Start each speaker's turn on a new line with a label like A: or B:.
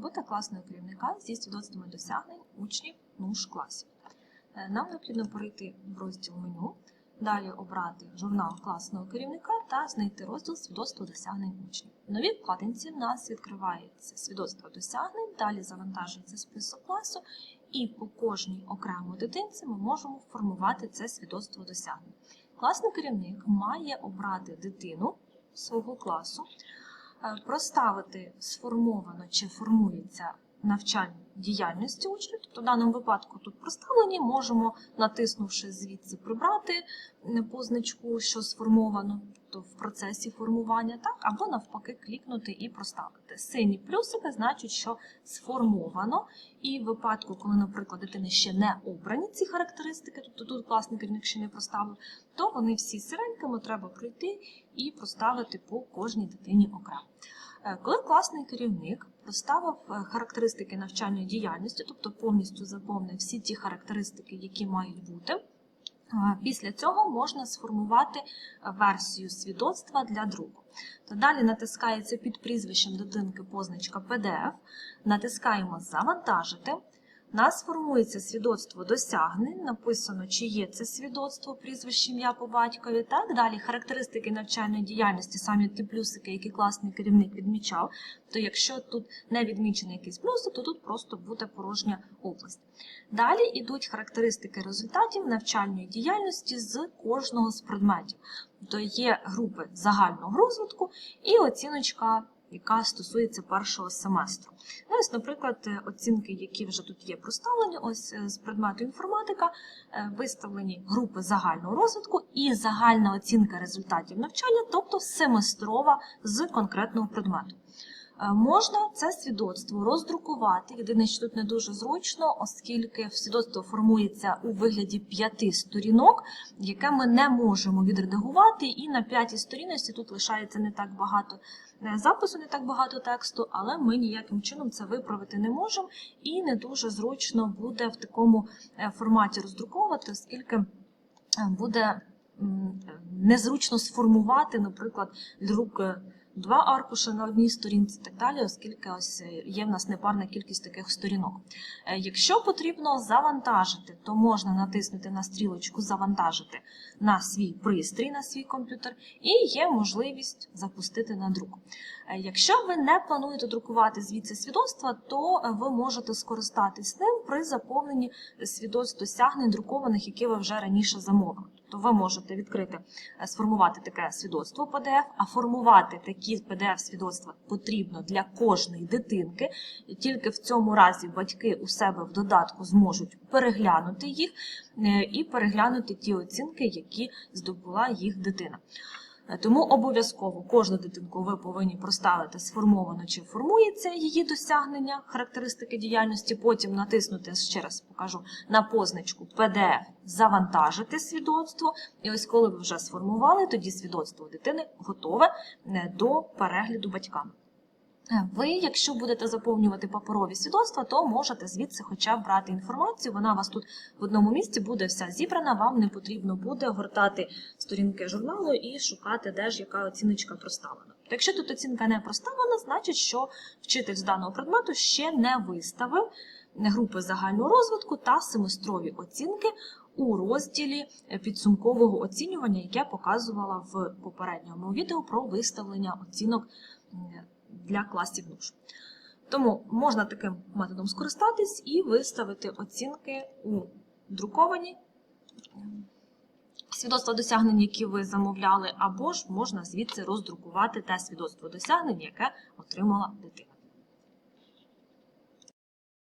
A: робота класного керівника зі свідоцтвами досягнень учнів НУШ класів. Е, Нам необхідно перейти в розділ меню, далі обрати журнал класного керівника та знайти розділ свідоцтво досягнень учнів. В новій вкладинці в нас відкривається свідоцтво досягнень, далі завантажується список класу, і по кожній окремій дитинці ми можемо формувати це свідоцтво досягнень. Класний керівник має обрати дитину свого класу, проставити сформовано чи формується навчальні діяльності учнів. Тобто в даному випадку тут проставлені, можемо, натиснувши звідси прибрати позначку, що сформовано, тобто в процесі формування, так, або навпаки клікнути і проставити. Сині плюсики значить, що сформовано, і в випадку, коли, наприклад, дитини ще не обрані ці характеристики, тобто тут класний керівник ще не проставив, то вони всі сиренькими треба пройти і проставити по кожній дитині окремо. Е, Коли класний керівник проставив е, характеристики навчальної діяльності, тобто повністю заповнив всі ті характеристики, які мають бути, е, після цього можна сформувати версію свідоцтва для друку. То далі натискається під прізвищем дитинки позначка PDF, натискаємо Завантажити. Нас формується свідоцтво досягнень, написано, чи є це свідоцтво, прізвище ім'я по батькові. Так далі характеристики навчальної діяльності, самі ті плюсики, які класний керівник відмічав. То якщо тут не відмічений якийсь плюс, то тут просто буде порожня область. Далі йдуть характеристики результатів навчальної діяльності з кожного з предметів. То є групи загального розвитку і оціночка яка стосується першого семестру. Ну, ось, наприклад, е, оцінки, які вже тут є проставлені, ось е, з предмету інформатика, е, виставлені групи загального розвитку і загальна оцінка результатів навчання, тобто семестрова з конкретного предмету. Е, Можна це свідоцтво роздрукувати. Єдине, що тут не дуже зручно, оскільки свідоцтво формується у вигляді п'яти сторінок, яке ми не можемо відредагувати, і на п'ятій сторінці тут лишається не так багато е, запису, не так багато тексту, але ми ніяким чином це виправити не можемо, і не дуже зручно буде в такому е, форматі роздруковувати, оскільки буде незручно сформувати, наприклад, друк два аркуші на одній сторінці і так далі, оскільки ось е, є в нас непарна кількість таких сторінок. Е, Якщо потрібно завантажити, то можна натиснути на стрілочку Завантажити на свій пристрій, на свій комп'ютер, і є можливість запустити на друк. Е, Якщо ви не плануєте друкувати звідси свідоцтва, то ви можете скористатись ним при заповненні свідоцтв досягнень друкованих, які ви вже раніше замовили. Тобто ви можете відкрити, е, сформувати таке свідоцтво ПДФ, а формувати такі ПДФ-свідоцтва потрібно для кожної дитинки. Тільки в цьому разі батьки у себе в додатку зможуть переглянути їх е, і переглянути ті оцінки, які здобула їх дитина. Е, Тому обов'язково кожну дитинку ви повинні проставити сформовано чи формується її досягнення, характеристики діяльності, потім натиснути, ще раз покажу, на позначку PDF завантажити свідоцтво. І ось коли ви вже сформували, тоді свідоцтво дитини готове е, до перегляду батьками. Ви, якщо будете заповнювати паперові свідоцтва, то можете звідси хоча б брати інформацію. Вона у вас тут в одному місці буде вся зібрана. Вам не потрібно буде гортати сторінки журналу і шукати, де ж яка оціночка проставлена. Якщо тут оцінка не проставлена, значить, що вчитель з даного предмету ще не виставив групи загального розвитку та семестрові оцінки у розділі підсумкового оцінювання, яке показувала в попередньому відео про виставлення оцінок для класів НУШ. Тому можна таким методом скористатись і виставити оцінки у друковані свідоцтва досягнень, які ви замовляли, або ж можна звідси роздрукувати те свідоцтво досягнень, яке отримала дитина.